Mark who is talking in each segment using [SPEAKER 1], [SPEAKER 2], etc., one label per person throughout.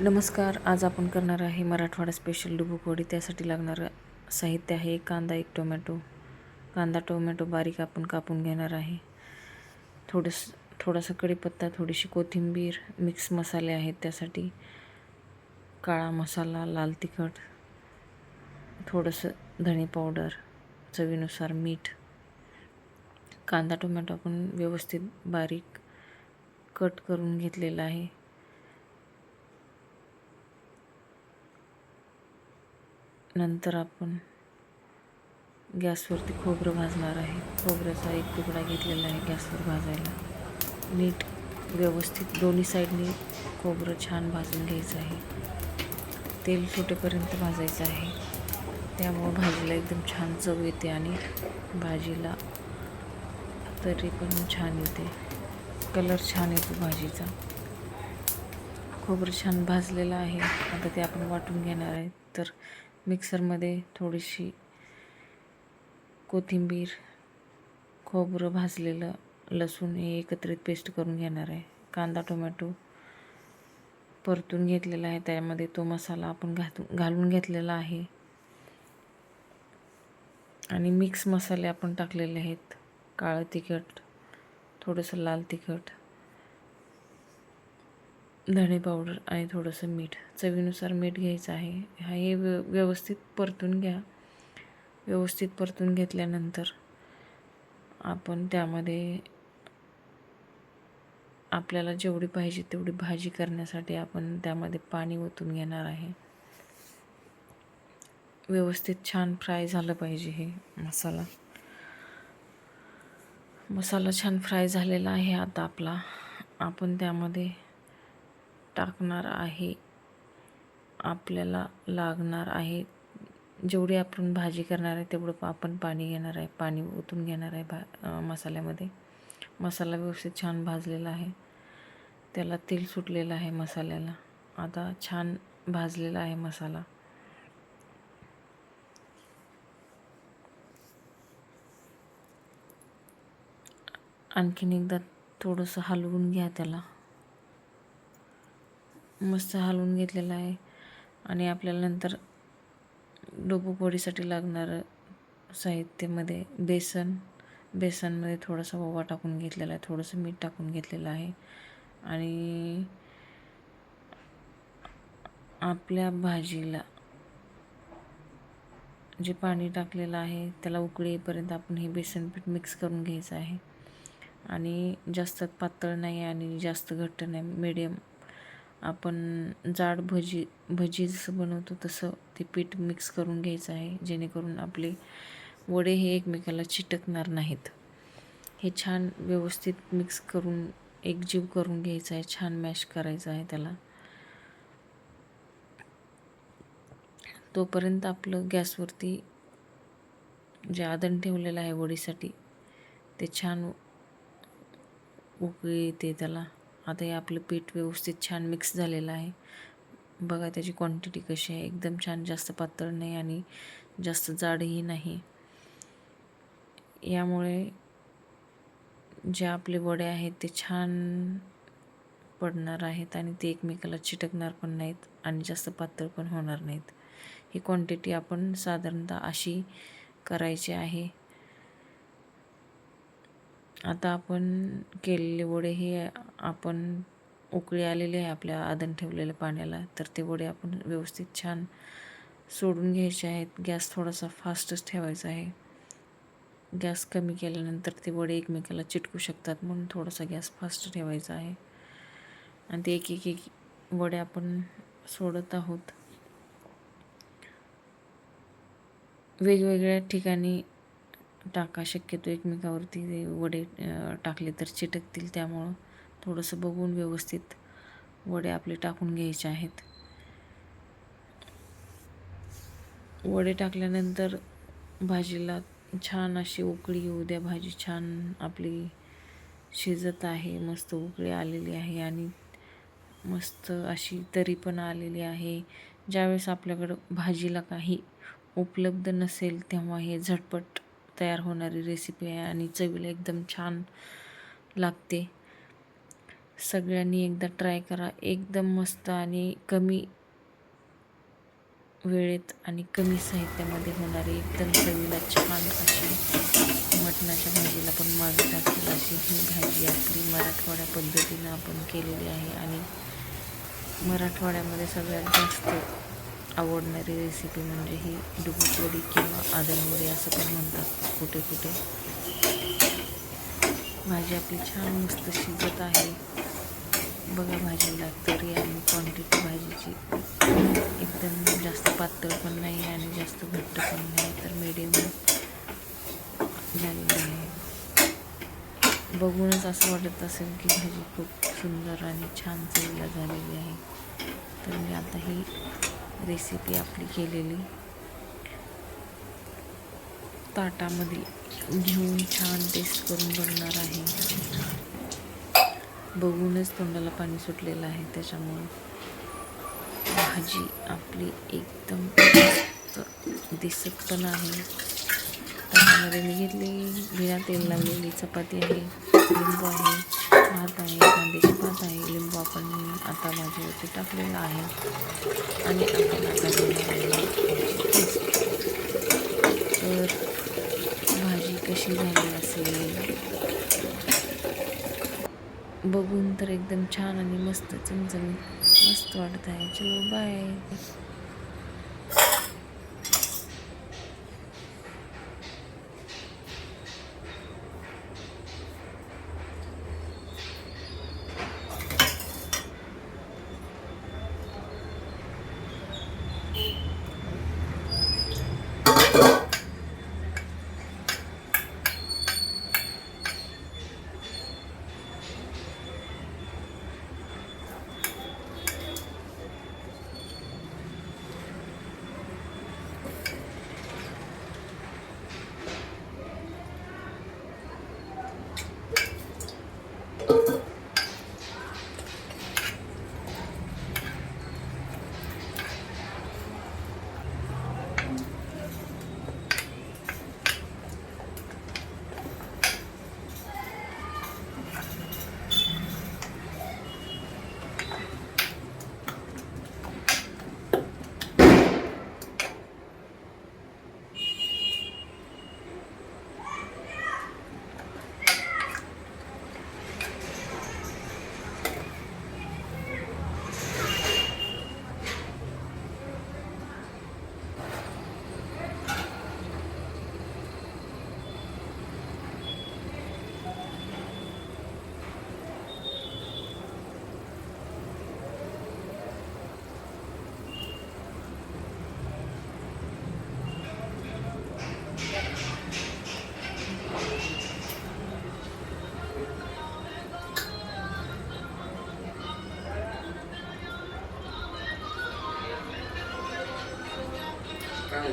[SPEAKER 1] नमस्कार आज आपण करणार आहे मराठवाडा स्पेशल डुबुकवडी. त्यासाठी लागणारं साहित्य आहे एक कांदा एक टोमॅटो. कांदा टोमॅटो बारीक आपण कापून घेणार आहे. थोडस थोडासा कढीपत्ता थोडीशी कोथिंबीर मिक्स मसाले आहेत त्यासाठी. काळा मसाला लाल तिखट थोडंसं धणे पावडर चवीनुसार मीठ. कांदा टोमॅटो आपण व्यवस्थित बारीक कट करून घेतलेला आहे. नंतर आपण गॅसवरती खोबरं भाजणार आहे. खोबऱ्याचा एक तुकडा घेतलेला आहे गॅसवर भाजायला. नीट व्यवस्थित दोन्ही साईडनी खोबरं छान भाजून घ्यायचं आहे. तेल सुटेपर्यंत भाजायचं आहे. त्यामुळं भाजीला एकदम छान चव येते आणि भाजीला तरी पण छान येते. कलर छान येतो भाजीचा. खोबरं छान भाजलेलं आहे. आता ते आपण वाटून घेणार आहे. तर मिक्सरमध्ये थोडीशी कोथिंबीर खोबरं भाजलेलं लसूण हे एकत्रित पेस्ट करून घेणार आहे. कांदा टोमॅटो परतून घेतलेला आहे. त्यामध्ये तो मसाला आपण घातून घालून घेतलेला आहे. आणि मिक्स मसाले आपण टाकलेले आहेत. काळं तिखट थोडंसं लाल तिखट. धणे पावडर आणि थोडंसं मीठ चवीनुसार मीठ घ्यायचं आहे. हा हे व्य व्यवस्थित परतून घ्या. व्यवस्थित परतून घेतल्यानंतर आपण त्यामध्ये आपल्याला जेवढी पाहिजे तेवढी भाजी करण्यासाठी आपण त्यामध्ये पाणी ओतून घेणार आहे. व्यवस्थित छान फ्राय झालं पाहिजे हे मसाला. मसाला छान फ्राय झालेला आहे आता आपला. आपण त्यामध्ये टाकणार आहे आपल्याला लागणार आहे. जेवढी आपण भाजी करणार आहे तेवढं आपण पाणी घेणार आहे. पाणी ओतून घेणार आहे भा मसाल्यामध्ये. मसाला व्यवस्थित छान भाजलेला आहे. त्याला तेल सुटलेलं आहे मसाल्याला. आता छान भाजलेला आहे मसाला. आणखीन एकदा थोडंसं हलवून घ्या त्याला. मस्त हलवून घेतलेला आहे. आणि आपल्याला नंतर डोबू पोळीसाठी लागणारं साहित्यामध्ये बेसन. बेसनमध्ये थोडासा ओवा टाकून घेतलेला आहे. थोडंसं मीठ टाकून घेतलेलं आहे. आणि आपल्या भाजीला जे पाणी टाकलेलं आहे त्याला उकळी येईपर्यंत आपण हे बेसन पीठ मिक्स करून घ्यायचं आहे. आणि जास्त पातळ नाही आणि जास्त घट्ट नाही मीडियम आपण जाड भजी भजी जसं बनवतो तसं ते पीठ मिक्स करून घ्यायचं आहे जेणेकरून आपले वडे हे एकमेकाला चिटकणार नाहीत. हे छान व्यवस्थित मिक्स करून एकजीव करून घ्यायचं आहे छान मॅश करायचं आहे त्याला. तोपर्यंत आपलं गॅसवरती जे आदण ठेवलेलं आहे वडीसाठी ते छान उकळी येते त्याला. आता हे आपलं पीठ व्यवस्थित छान मिक्स झालेलं आहे. बघा त्याची क्वांटिटी कशी आहे. एकदम छान जास्त पातळ नाही आणि जास्त जाडही नाही. यामुळे जे आपले वडे आहेत ते छान पडणार आहेत आणि ते एकमेकाला चिटकणार पण नाहीत आणि जास्त पातळ पण होणार नाहीत. ही क्वांटिटी आपण साधारणतः अशी करायची आहे. आता आपण केलेले वडे हे आपण उकळी आलेले आहे आपल्या आदन ठेवलेल्या पाण्याला. तर ते वडे आपण व्यवस्थित छान सोडून घ्यायचे आहेत. गॅस थोडासा फास्टच ठेवायचा आहे. गॅस कमी केल्यानंतर ते वडे एकमेकाला चिटकू शकतात म्हणून थोडासा गॅस फास्ट ठेवायचा आहे. आणि ते एक एक एक वडे आपण सोडत आहोत. वेगवेगळ्या ठिकाणी टाका. शक्यतो एकमेकावरती वडे टाकले तर चिटकतील. त्यामुळं थोडंसं बघून व्यवस्थित वडे आपले टाकून घ्यायचे आहेत. वडे टाकल्यानंतर भाजीला छान अशी उकळी येऊ द्या. भाजी छान आपली शिजत आहे मस्त उकळी आलेली आहे आणि मस्त अशी तरी पण आलेली आहे. ज्यावेळेस आपल्याकडं भाजीला काही उपलब्ध नसेल तेव्हा हे झटपट तयार होणारी रेसिपी आहे आणि चवीला एकदम छान लागते. सगळ्यांनी एकदा ट्राय करा. एकदम मस्त आणि कमी वेळेत आणि कमी साहित्यामध्ये होणारी एकदम चवीला छान अशी मटणाच्या भाजीला पण मागे टाकतील अशी ही भाजी आपली मराठवाड्या पद्धतीनं आपण केलेली आहे आणि मराठवाड्यामध्ये सगळ्यात जास्त आवडणारी रेसिपी म्हणजे ही डुबुकवडी किंवा आदनवडी असं पण म्हणतात कुठे कुठे. भाजी आपली छान मस्त शिजत आहे. बघा भाजीला तरी आणि क्वांटिटी भाजीची एकदम जास्त पातळ पण नाही आणि जास्त घट्ट पण नाही तर मीडियम झालेली आहे. बघूनच असं वाटत असेल की भाजी खूप सुंदर आणि छान चवीला झालेली आहे. तर मी आता ही रेसिपी आपली केलेली. ताटामध्ये घेऊन छान टेस्ट करून बघणार आहे. बघूनच तोंडाला पाणी सुटलेलं आहे त्याच्यामुळं भाजी आपली एकदम दिसत पण आहे. त्याच्यामध्ये मी घेतली बिना तेल लावलेली चपाती आहे लिंबू आहे भात आहे कांद्याची भात आहे लिंबू आपण आता भाजीवरती टाकलेला आहे. आणि आहे तर भाजी कशी झाली असेल? बघून तर एकदम छान आणि मस्त चमचम मस्त वाटत आहे. चलो बाय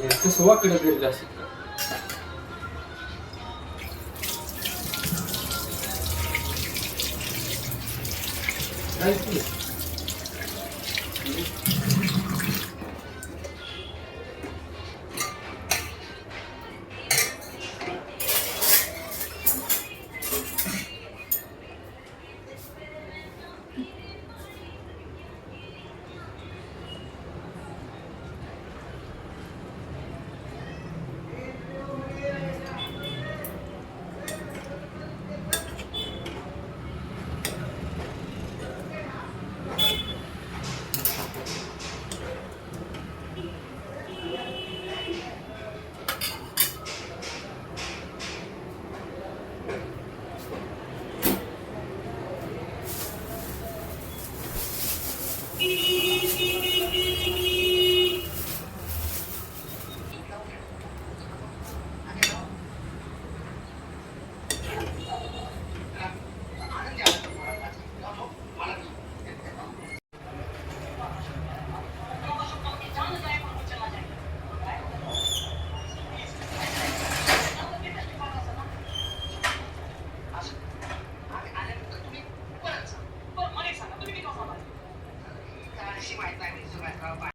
[SPEAKER 2] कसं वाकडं करीत असत Thank you. Thank you. ไปเข้าไป